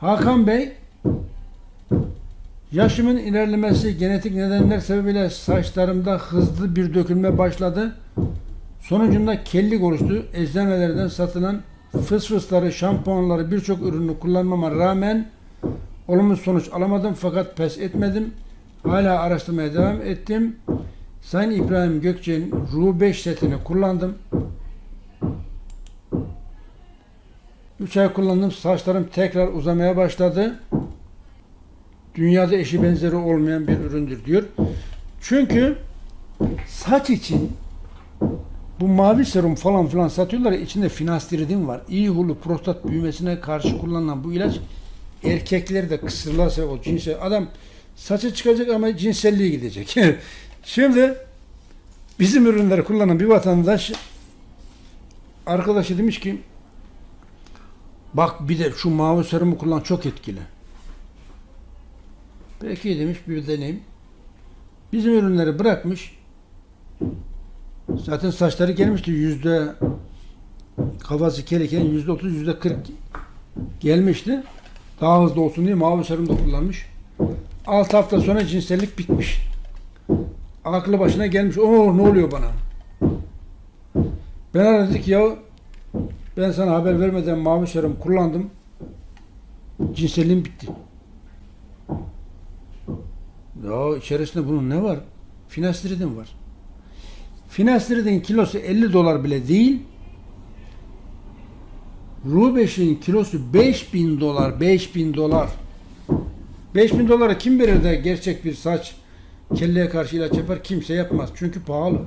Hakan Bey yaşımın ilerlemesi genetik nedenler sebebiyle saçlarımda hızlı bir dökülme başladı. Sonucunda kellik oluştu. Eczanelerden satılan fısfısları, şampuanları birçok ürünü kullanmama rağmen olumlu sonuç alamadım fakat pes etmedim. Hala araştırmaya devam ettim. Sayın İbrahim Gökçe'nin Ru 5 setini kullandım. 3 ay kullandım. Saçlarım tekrar uzamaya başladı. Dünyada eşi benzeri olmayan bir üründür diyor. Çünkü saç için bu mavi serum falan filan satıyorlar içinde finastiridin var. İyi hulu prostat büyümesine karşı kullanılan bu ilaç erkekleri de kısırlarsa o cinsel adam saçı çıkacak ama cinselliği gidecek. Şimdi bizim ürünleri kullanan bir vatandaş arkadaşı demiş ki bak bir de şu mavi serumu kullan çok etkili. Peki demiş bir deneyim. Bizim ürünleri bırakmış. Zaten saçları gelmişti yüzde kafası kelken yüzde otuz yüzde kırk gelmişti. Daha hızlı olsun diye mavi serum da kullanmış. 6 hafta sonra cinsellik bitmiş. Aklı başına gelmiş. Oo ne oluyor bana? Ben aradım dedik ya ben sana haber vermeden mavi serum kullandım. Cinselliğim bitti. Ya içerisinde bunun ne var? Finastiridin var. Finastiridin kilosu 50 dolar bile değil. Rubeş'in kilosu 5000 dolar, 5000 dolar. 5000 dolara kim verir de gerçek bir saç kelleye karşı ilaç yapar? Kimse yapmaz. Çünkü pahalı.